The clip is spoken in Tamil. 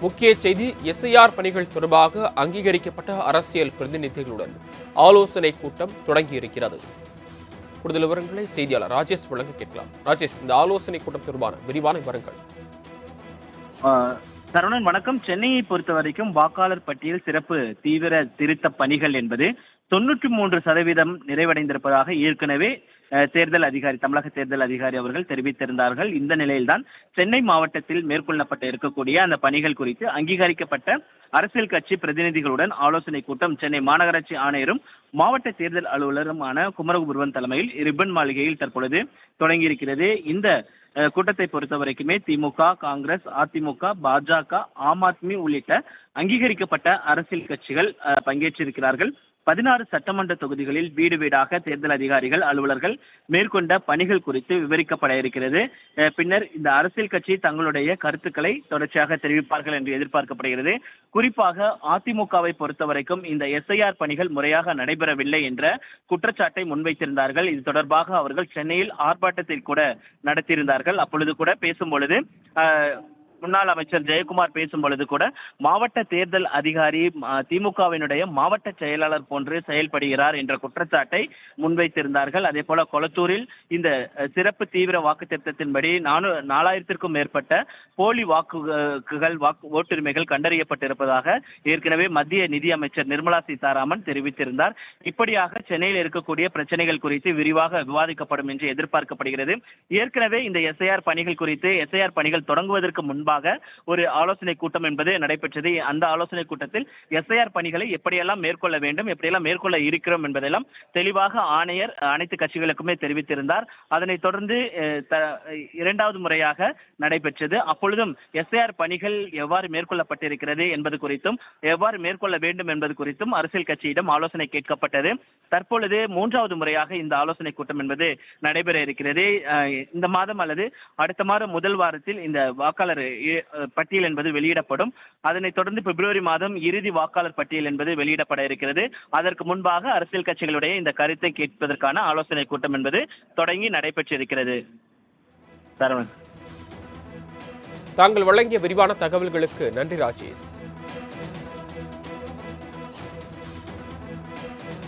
முக்கிய செய்தி எஸ்ஐஆர் பணிகள் தொடர்பாக அங்கீகரிக்கப்பட்ட அரசியல் பிரதிநிதிகளுடன் ஆலோசனை கூட்டம் தொடங்கியிருக்கிறது. கூடுதல் விவரங்களை செய்தியாளர் ராஜேஷ் வழங்க கேட்கலாம். ராஜேஷ் இந்த ஆலோசனை கூட்டம் தொடர்பான விரிவான விவரங்கள். ஆஹ் சரவணன் வணக்கம். சென்னையை பொறுத்த வரைக்கும் வாக்காளர் பட்டியல் சிறப்பு தீவிர திருத்த பணிகள் என்பது தொண்ணூற்றி மூன்று சதவீதம் நிறைவடைந்திருப்பதாக ஏற்கனவே தேர்தல் அதிகாரி தமிழக தேர்தல் அதிகாரி அவர்கள் தெரிவித்திருந்தார்கள். இந்த நிலையில்தான் சென்னை மாவட்டத்தில் மேற்கொள்ளப்பட்ட இருக்கக்கூடிய அந்த பணிகள் குறித்து அங்கீகரிக்கப்பட்ட அரசியல் கட்சி பிரதிநிதிகளுடன் ஆலோசனை கூட்டம் சென்னை மாநகராட்சி ஆணையரும் மாவட்ட தேர்தல் அலுவலருமான குமரகுருவன் தலைமையில் ரிப்பன் மாளிகையில் தற்பொழுது தொடங்கியிருக்கிறது. இந்த கூட்டத்தை பொறுத்த வரைக்குமே திமுக காங்கிரஸ் அதிமுக பாஜக ஆம் ஆத்மி உள்ளிட்ட அங்கீகரிக்கப்பட்ட அரசியல் கட்சிகள் பங்கேற்றிருக்கிறார்கள். பதினாறு சட்டமன்ற தொகுதிகளில் வீடு வீடாக தேர்தல் அதிகாரிகள் அலுவலர்கள் மேற்கொண்ட பணிகள் குறித்து விவரிக்கப்பட இருக்கிறது. பின்னர் இந்த அரசியல் கட்சி தங்களுடைய கருத்துக்களை தொடர்ச்சியாக தெரிவிப்பார்கள் என்று எதிர்பார்க்கப்படுகிறது. குறிப்பாக அதிமுகவை பொறுத்த வரைக்கும் இந்த எஸ்ஐஆர் பணிகள் முறையாக நடைபெறவில்லை என்ற குற்றச்சாட்டை முன்வைத்திருந்தார்கள். இது தொடர்பாக அவர்கள் சென்னையில் ஆர்ப்பாட்டத்தில் கூட நடத்தியிருந்தார்கள். அப்பொழுது கூட பேசும்பொழுது முன்னாள் அமைச்சர் ஜெயக்குமார் பேசும் பொழுது கூட மாவட்ட தேர்தல் அதிகாரி திமுகவினுடைய மாவட்ட செயலாளர் போன்று செயல்படுகிறார் என்ற குற்றச்சாட்டை முன்வைத்திருந்தார்கள். அதே போல கொளத்தூரில் இந்த சிறப்பு தீவிர வாக்கு திருத்தத்தின்படி நானூ நாலாயிரத்திற்கும் மேற்பட்ட போலி வாக்குகள் வாக்கு ஓட்டுரிமைகள் கண்டறியப்பட்டிருப்பதாக ஏற்கனவே மத்திய நிதி அமைச்சர் நிர்மலா சீதாராமன் தெரிவித்திருந்தார். இப்படியாக சென்னையில் இருக்கக்கூடிய பிரச்சனைகள் குறித்து விரிவாக விவாதிக்கப்படும் என்று எதிர்பார்க்கப்படுகிறது. ஏற்கனவே இந்த எஸ்ஐஆர் பணிகள் குறித்து எஸ்ஐஆர் பணிகள் தொடங்குவதற்கு முன்பாக ஒரு ஆலோசனை கூட்டம் என்பது நடைபெற்றது. அந்த ஆலோசனை கூட்டத்தில் எஸ்ஐஆர் பணிகளை எப்படியெல்லாம் மேற்கொள்ள வேண்டும் எப்படியெல்லாம் மேற்கொள்ள இருக்கிறோம் என்பதெல்லாம் தெளிவாக ஆணையர் அனைத்து கட்சிகளுக்குமே தெரிவித்திருந்தார். அதனைத் தொடர்ந்து த- இரண்டாவது முறையாக நடைபெற்றது. அப்பொழுதும் எஸ்ஐஆர் பணிகள் எவ்வாறு மேற்கொள்ளப்பட்டிருக்கிறது என்பது குறித்தும் எவ்வாறு மேற்கொள்ள வேண்டும் என்பது குறித்தும் அரசியல் கட்சியிடம் ஆலோசனை கேட்கப்பட்டது. தற்பொழுது மூன்றாவது முறையாக இந்த ஆலோசனை கூட்டம் என்பது நடைபெற இருக்கிறது. இந்த மாதம் அல்லது அடுத்த மாதம் முதல் வாரத்தில் இந்த வாக்காளர் பட்டியல் என்பது வெளியிடப்படும். அதனைத் தொடர்ந்து பிப்ரவரி மாதம் இறுதி வாக்காளர் பட்டியல் என்பது வெளியிடப்பட இருக்கிறது. அதற்கு முன்பாக அரசியல் கட்சிகளுடைய இந்த கருத்தை கேட்பதற்கான ஆலோசனை கூட்டம் என்பது தொடங்கி நடைபெற்றிருக்கிறது. சரவணன். தாங்கள் வழங்கிய விரிவான தகவல்களுக்கு நன்றி ராஜேஷ்.